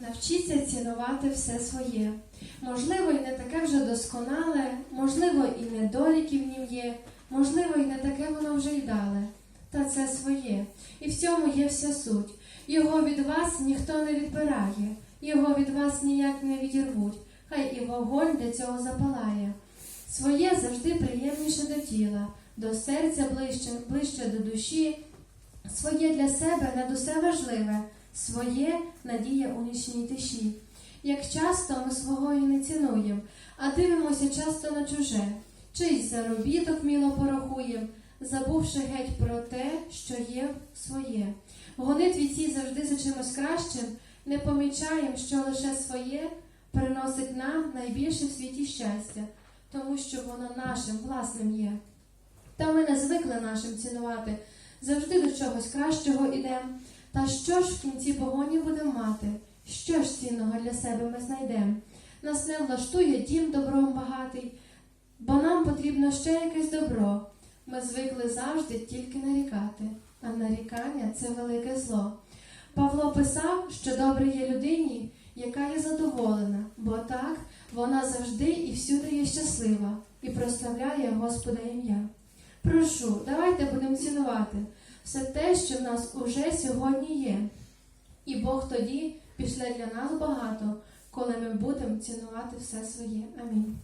Навчіться цінувати все своє. Можливо, і не таке вже досконале, можливо, і недоліки в нім є, можливо, і не таке воно вже й дале. Та це своє. І в цьому є вся суть. Його від вас ніхто не відбирає, його від вас ніяк не відірвуть, хай і вогонь для цього запалає. Своє завжди приємніше до тіла, до серця ближче, ближче до душі. Своє для себе над усе важливе, своє надія у нічній тиші. Як часто ми свого і не цінуємо, а дивимося часто на чуже, чийсь заробіток міло порахуєм, забувши геть про те, що є своє. В гонитві цій завжди за чимось кращим, не помічаємо, що лише своє приносить нам найбільше в світі щастя, тому що воно нашим власним є. Та ми не звикли нашим цінувати, завжди до чогось кращого ідем. Та що ж в кінці погоні будемо мати? Що ж цінного для себе ми знайдемо? Нас не влаштує дім добром багатий, бо нам потрібно ще якесь добро. Ми звикли завжди тільки нарікати, а нарікання це велике зло. Павло писав, що добре є людині, яка є задоволена, бо так вона завжди і всюди є щаслива і прославляє Господа ім'я. Прошу, давайте будемо цінувати все те, що в нас уже сьогодні є. І Бог тоді пішле для нас багато, коли ми будемо цінувати все своє. Амінь.